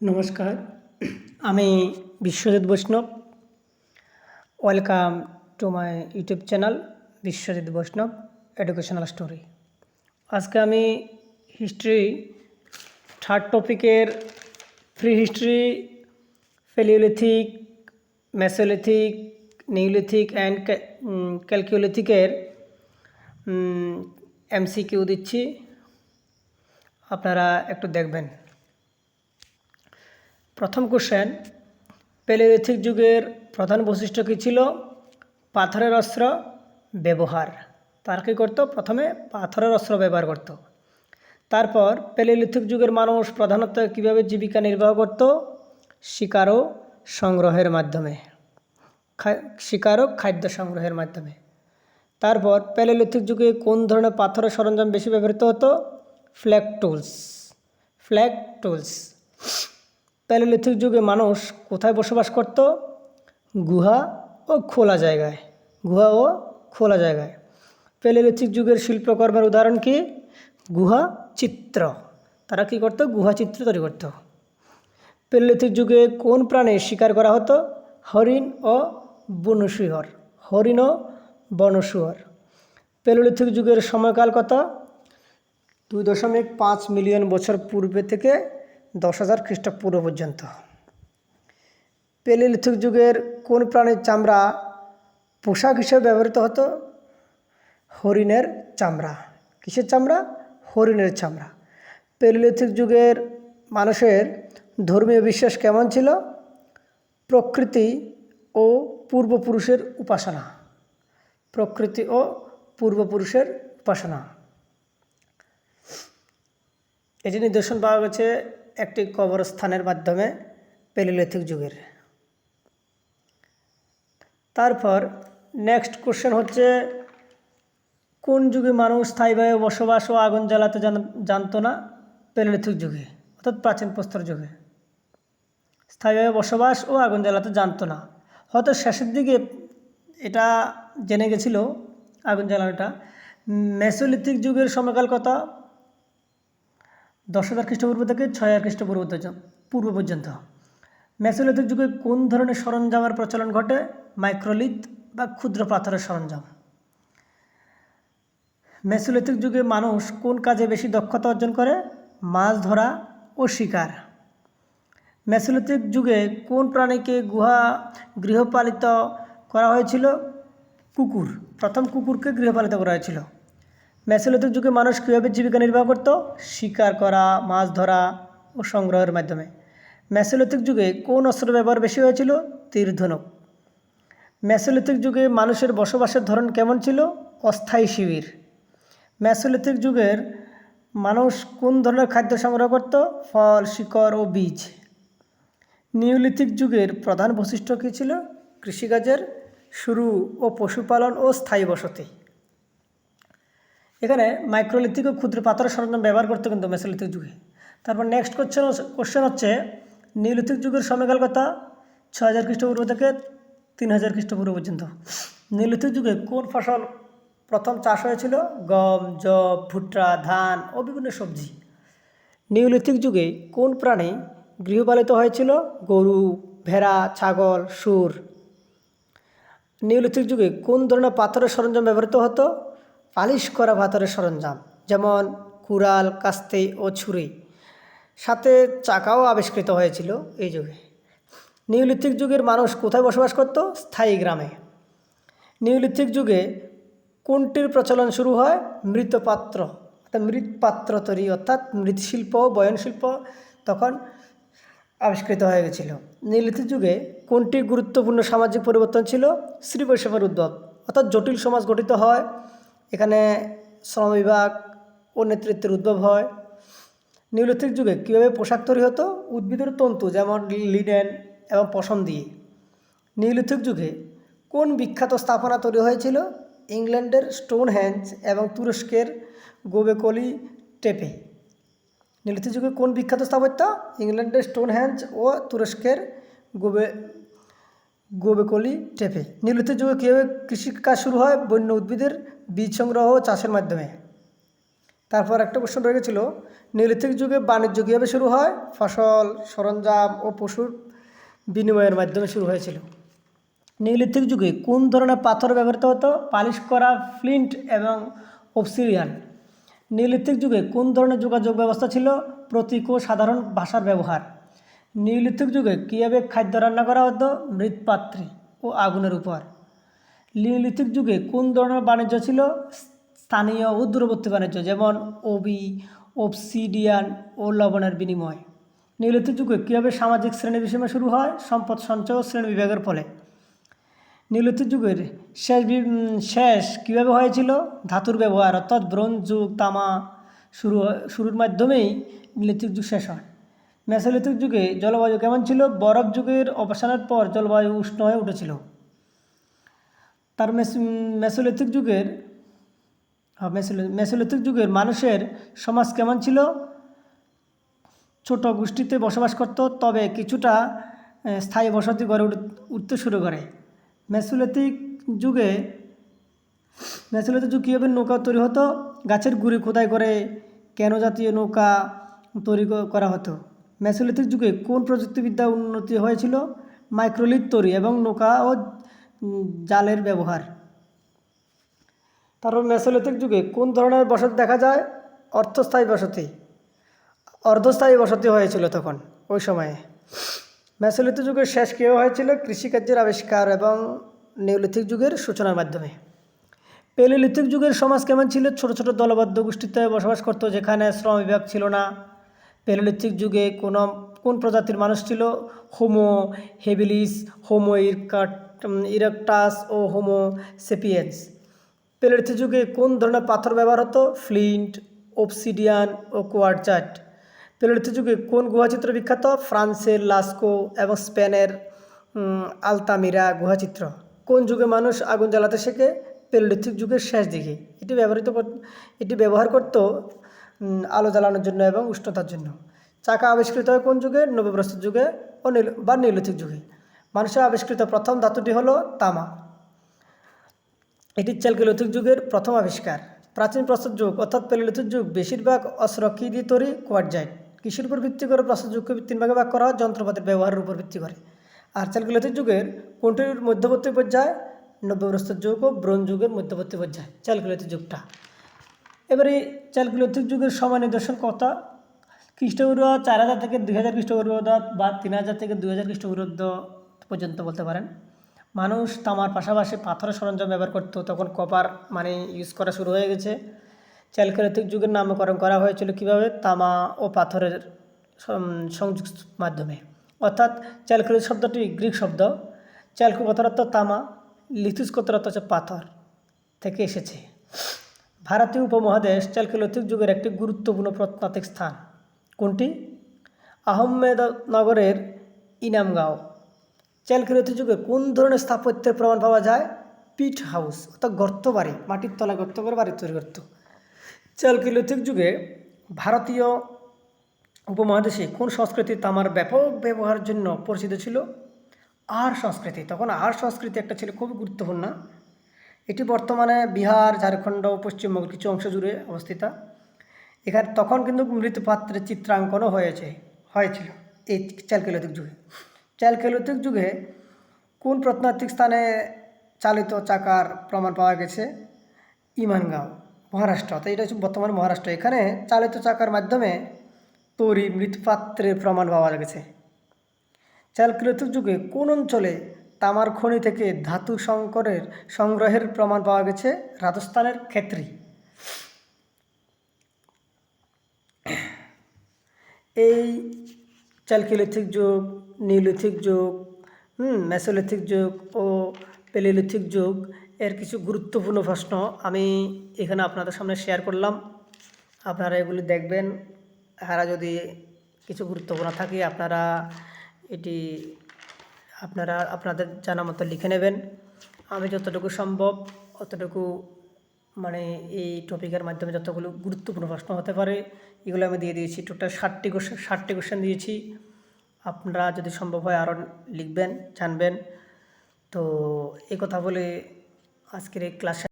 নমস্কার। আমি Biswajit Baishnab. Welcome to my YouTube channel Biswajit Baishnab educational story আজকে আমি হিস্ট্রি থার্ড টপিকের free history mesolithic neolithic and and ক্যালকিউলিথিকের MCQ দিচ্ছি। আপনারা একটু দেখবেন। প্রথম কোশ্চেন পেলেলিথিক যুগের প্রধান বৈশিষ্ট্য কী ছিল? পাথরের অস্ত্র ব্যবহার। তার কী করতো? প্রথমে পাথরের অস্ত্র ব্যবহার করত। তারপর পেলেলিথিক যুগের মানুষ প্রধানত কীভাবে জীবিকা নির্বাহ করত? শিকার ও সংগ্রহের মাধ্যমে। শিকার ও খাদ্য সংগ্রহের মাধ্যমে। তারপর প্যালেলিথিক যুগে কোন ধরনের পাথরের সরঞ্জাম বেশি ব্যবহৃত হতো? Flake tools. Flake tools. Palaeolithic যুগে মানুষ কোথায় বসবাস করত? গুহা ও খোলা জায়গায়। গুহা ও খোলা জায়গায়। প্যালেলিথিক যুগের শিল্পকর্মের উদাহরণ কি? গুহা চিত্র। তারা কি করতো? গুহা চিত্র তৈরি করত। প্যালেলিথিক যুগে কোন প্রাণী শিকার করা হতো? হরিণ ও বনশুহর। হরিণ ও বনশুহর। প্যালেলিথিক যুগের সময়কাল কত? দুই দশমিক পাঁচ মিলিয়ন বছর পূর্বে থেকে দশ হাজার খ্রিস্টপূর্ব পর্যন্ত। পেলিলিথিক যুগের কোন প্রাণীর চামড়া পোশাক হিসেবে ব্যবহৃত হতো? হরিণের চামড়া। কিসের চামড়া? হরিণের চামড়া। পেলিলিথিক যুগের মানুষের ধর্মীয় বিশ্বাস কেমন ছিল? প্রকৃতি ও পূর্বপুরুষের উপাসনা। প্রকৃতি ও পূর্বপুরুষের উপাসনা। এটি নিদর্শন পাওয়া গেছে একটি কবরস্থানের মাধ্যমে পেলিলিথিক যুগের। তারপর নেক্সট কোশ্চেন হচ্ছে, কোন যুগে মানুষ স্থায়ীভাবে বসবাস ও আগুন জ্বালাতে জান- জানতো না? পেলিলিথিক যুগে, অর্থাৎ প্রাচীন প্রস্তর যুগে। স্থায়ীভাবে বসবাস ও আগুন জ্বালাতে জানতো না। হয়তো শেষের দিকে এটা জেনে গেছিল, আগুন জ্বালানোটা। মেসোলিথিক যুগের সময়কাল কথা দশ হাজার খ্রিস্টপূর্ব থেকে ছয় হাজার খ্রিস্টপূর্ব পূর্ব পর্যন্ত মেসোলিথিক যুগে কোন ধরনের সরঞ্জামের প্রচলন ঘটে? মাইক্রোলিথ বা ক্ষুদ্র পাথরের সরঞ্জাম। মেসোলিথিক যুগে মানুষ কোন কাজে বেশি দক্ষতা অর্জন করে? মাছ ধরা ও শিকার। মেসোলিথিক যুগে কোন প্রাণীকে গুহা গৃহপালিত করা হয়েছিল? কুকুর। প্রথম কুকুরকে গৃহপালিত করা হয়েছিল। মেসোলিথিক যুগে মানুষ কীভাবে জীবিকা নির্বাহ করত? শিকার করা, মাছ ধরা ও সংগ্রহের মাধ্যমে। মেসোলিথিক যুগে কোন অস্ত্র ব্যবহার বেশি হয়েছিল? তীর ধনুক মেসোলিথিক যুগে মানুষের বসবাসের ধরন কেমন ছিল? অস্থায়ী শিবির। মেসোলিথিক যুগের মানুষ কোন ধরনের খাদ্য সংগ্রহ করত? ফল, শিকড় ও বীজ। নিওলিথিক যুগের প্রধান বৈশিষ্ট্য কী ছিল? কৃষিকাজের শুরু ও পশুপালন ও স্থায়ী বসতি। এখানে মাইক্রোলিথিক ও ক্ষুদ্র পাথরের সরঞ্জাম ব্যবহার করতো কিন্তু মেসোলিথিক যুগে। তারপর নেক্সট কোশ্চেন কোশ্চেন হচ্ছে নিওলিথিক যুগের সময়কাল কথা ছ হাজার খ্রিস্টপূর্ব থেকে তিন হাজার খ্রিস্টপূর্ব পর্যন্ত। নিওলিথিক যুগে কোন ফসল প্রথম চাষ হয়েছিল? গম জব ভুট্টা, ধান ও বিভিন্ন সবজি। নিওলিথিক যুগে কোন প্রাণী গৃহপালিত হয়েছিল? গরু, ভেড়া, ছাগল সুর নিওলিথিক যুগে কোন ধরনের পাথরের সরঞ্জাম ব্যবহৃত হতো? পালিশ করা পাথরের সরঞ্জাম, যেমন কুড়াল, কাস্তে ও ছুরি। সাথে চাকাও আবিষ্কৃত হয়েছিল এই যুগে। নিওলিথিক যুগের মানুষ কোথায় বসবাস করত? স্থায়ী গ্রামে। নিওলিথিক যুগে কোনটির প্রচলন শুরু হয়? মৃৎপাত্র। অর্থাৎ মৃৎপাত্র তৈরি, অর্থাৎ মৃৎশিল্প, বয়নশিল্প তখন আবিষ্কৃত হয়ে গেছিল। নিলিথিক যুগে কোনটি গুরুত্বপূর্ণ সামাজিক পরিবর্তন ছিল? শ্রী উদ্ভব। অর্থাৎ জটিল সমাজ গঠিত হয় এখানে শ্রম বিভাগ ও নেতৃত্বের উদ্ভব হয়। নিউলিথিক যুগে কীভাবে পোশাক তৈরি হতো? উদ্ভিদের তন্তু যেমন লিনেন এবং পশম দিয়ে। নিউলিথিক যুগে কোন বিখ্যাত স্থাপনা তৈরি হয়েছিল? ইংল্যান্ডের স্টোনহ্যাঞ্জ এবং তুরস্কের গোবেকলি টেপে। নিলিথিক যুগে কোন বিখ্যাত স্থাপত্য? ইংল্যান্ডের স্টোনহ্যাঞ্জ ও তুরস্কের গোবে গোবেকলি টেপে। নিলিথিক যুগে কীভাবে কৃষিকাজ শুরু হয়? বন্য উদ্ভিদের বীজ সংগ্রহ চাষের মাধ্যমে। তারপর একটা কোশ্চেন রয়ে গেছিল নিলিথিক যুগে বাণিজ্য কীভাবে শুরু হয়? ফসল, সরঞ্জাম ও পশুর বিনিময়ের মাধ্যমে শুরু হয়েছিল। নিলিথিক যুগে কোন ধরনের পাথর ব্যবহৃত হতো? পালিশ করা ফ্লিন্ট এবং অবসিরিয়ান। নিলিথিক যুগে কোন ধরনের যোগাযোগ ব্যবস্থা ছিল? প্রতীক ও সাধারণ ভাষার ব্যবহার। নিলিথিক যুগে কীভাবে খাদ্য রান্না করা হতো? মৃৎপাত্রে ও আগুনের উপর নিলিথিক যুগে কোন ধরনের বাণিজ্য ছিল? স্থানীয় ও দূরবর্তী বাণিজ্য, যেমন ওবি অবসিডিয়ান ও লবণের বিনিময়। নিলিথিক যুগে কীভাবে সামাজিক শ্রেণি বিষয় শুরু হয়? সম্পদ সঞ্চয় ও শ্রেণি বিভাগের ফলে। নিলিথিক যুগের শেষ শেষ কীভাবে হয়েছিল? ধাতুর ব্যবহার, অর্থাৎ ব্রোঞ্জ যুগ তামা শুরু, শুরুর মাধ্যমেই নিলিথিক যুগ শেষ হয়। মেসোলিথিক যুগে জলবায়ু কেমন ছিল? বরফ যুগের অবসানের পর জলবায়ু উষ্ণ হয়ে উঠেছিল। তার মেস- মেসোলিথিক যুগের হ্যাঁ, মেসোলি- মেসোলিথিক যুগের মানুষের সমাজ কেমন ছিল? ছোট গোষ্ঠীতে বসবাস করত তবে কিছুটা স্থায়ী বসতি গড়ে উঠ- উঠতে শুরু করে। মেসোলিথিক যুগে মেসোলিথিক যুগ কীভাবে নৌকা তৈরি হতো? গাছের গুড়ি খোদাই করে কেন জাতীয় নৌকা তৈরি করা হতো? মেসোলিথিক যুগে কোন প্রযুক্তিবিদ্যা উন্নতি হয়েছিল? মাইক্রোলিথ তৈরি এবং নৌকা ও জালের ব্যবহার। তারপর মেসোলিথিক যুগে কোন ধরনের বসতি দেখা যায়? অর্থস্থায়ী বসতি। অর্ধস্থায়ী বসতি হয়েছিল তখন, ওই সময়ে। মেসোলিথিক যুগের শেষ কেউ হয়েছিল কৃষিকার্যের আবিষ্কার এবং নিওলিথিক যুগের সূচনার মাধ্যমে। পেলিলিথিক যুগের সমাজ কেমন ছিল? ছোট ছোট দলবদ্ধ গোষ্ঠীতে বসবাস করতো, যেখানে শ্রম বিভাগ ছিল না। পেলিলিথিক যুগে কোন কোন প্রজাতির মানুষ ছিল? হোমো হেবিলিস হোমো ইরকাট ইরাকটাস ও হোমো সেপিয়েন্স পেলিলিথিক যুগে কোন ধরনের পাথর ব্যবহার হতো? ফ্লিন্ট অবসিডিয়ান ও কোয়ারচাট পেলিলিথিক যুগে কোন গুহাচিত্র বিখ্যাত? ফ্রান্সের লাস্কো এবং স্পেনের আলতামিরা গুহাচিত্র। কোন যুগে মানুষ আগুন জ্বালাতে শেখে? পেলিলিথিক যুগের শেষ দিকে। এটি ব্যবহৃত এটি ব্যবহার করত আলো জ্বালানোর জন্য এবং উষ্ণতার জন্য। চাকা আবিষ্কৃত হয় কোন যুগে? নবপ্রস্তর যুগে ও নীল বা নীলথিক যুগে। মানুষের আবিষ্কৃত প্রথম ধাতুটি হলো তামা। এটি চ্যালকেলিথিক যুগের প্রথম আবিষ্কার। প্রাচীন প্রস্তর যুগ অর্থাৎ পেলিলিথিক যুগ বেশিরভাগ অস্ত্র কি দিয়ে তৈরি? কোয়ারজাইট কৃষির উপর ভিত্তি করে প্রস্তর যুগকে তিন ভাগে ভাগ করা যন্ত্রপাতির ব্যবহারের উপর ভিত্তি করে। আর চ্যালকেলিথিক যুগের কোনটির মধ্যবর্তী পর্যায়ে? নব্যপ্রস্তর যুগ ও ব্রোঞ্জ যুগের মধ্যবর্তী পর্যায়ে। চ্যালকেলিথিক যুগটা। এবারে চ্যালকেলিথিক যুগের সময় নিদর্শন কথা খ্রিস্টপূর্ব চার হাজার থেকে দুই হাজার খ্রিস্টপূর্বাব্দ বা তিন হাজার থেকে দুই হাজার খ্রিস্টপূর্বাব্দ পর্যন্ত বলতে পারেন। মানুষ তামার পাশাপাশি পাথরের সরঞ্জাম ব্যবহার করতো, তখন কপার মানে ইউজ করা শুরু হয়ে গেছে। চ্যালকেলিথিক যুগের নামকরণ করা হয়েছিল কীভাবে? তামা ও পাথরের সংযোগ মাধ্যমে। অর্থাৎ চ্যালকেলিথ শব্দটি গ্রিক শব্দ। চ্যালকু কথার তামা, লিথুস হচ্ছে পাথর থেকে এসেছে। ভারতীয় উপমহাদেশ চ্যালকেলিথিক যুগের একটি গুরুত্বপূর্ণ প্রত্নতাত্ত্বিক স্থান। কোনটি? আহমেদনগরের ইনামগাঁও। চ্যালকেলিথিক যুগে কোন ধরনের স্থাপত্যের প্রমাণ পাওয়া যায়? পিট হাউস, অর্থাৎ গর্ত বাড়ি, মাটির তলা গর্ত করে বাড়ি তৈরি করত। চ্যালকেলিথিক যুগে ভারতীয় উপমহাদেশে কোন সংস্কৃতি তামার ব্যাপক ব্যবহারের জন্য পরিচিত ছিল? আর সংস্কৃতি। তখন আর সংস্কৃতি একটা ছিল খুবই গুরুত্বপূর্ণ। এটি বর্তমানে বিহার, ঝাড়খণ্ড পশ্চিমবঙ্গের কিছু অংশ জুড়ে অবস্থিত। এখানে তখন কিন্তু মৃৎপাত্রের চিত্রাঙ্কনও হয়েছে, হয়েছিল এই চ্যালকেলিথিক যুগে। চ্যালকেলিথিক যুগে কোন প্রত্নতাত্ত্বিক স্থানে চালিত চাকার প্রমাণ পাওয়া গেছে? ইমানগাঁও, মহারাষ্ট্র। তো এটা হচ্ছে বর্তমান মহারাষ্ট্র। এখানে চালিত চাকার মাধ্যমে তৈরি মৃৎপাত্রের প্রমাণ পাওয়া গেছে। চ্যালকেলিথিক যুগে কোন অঞ্চলে তামার খনি থেকে ধাতু সংকরের সংগ্রহের প্রমাণ পাওয়া গেছে রাজস্থানের ক্ষেত্রে। এই চ্যালকেলিথিক যুগ নিওলিথিক যুগ, হুম, মেসোলিথিক যুগ ও পেলিলিথিক যুগ এর কিছু গুরুত্বপূর্ণ প্রশ্ন আমি এখানে আপনাদের সামনে শেয়ার করলাম। আপনারা এগুলি দেখবেন। এরা যদি কিছু গুরুত্বপূর্ণ থাকে, আপনারা এটি আপনারা আপনাদের জানা মতো লিখে নেবেন। আমি যতটুকু সম্ভব অতটুকু মানে এই টপিকের মাধ্যমে যতগুলো গুরুত্বপূর্ণ প্রশ্ন হতে পারে, এগুলো আমি দিয়ে দিয়েছি। টোটাল ষাটটি কোশ্চেন ষাটটি কোশ্চেন দিয়েছি। আপনারা যদি সম্ভব হয় আরও লিখবেন, জানবেন। তো এ কথা বলে আজকের এই ক্লাস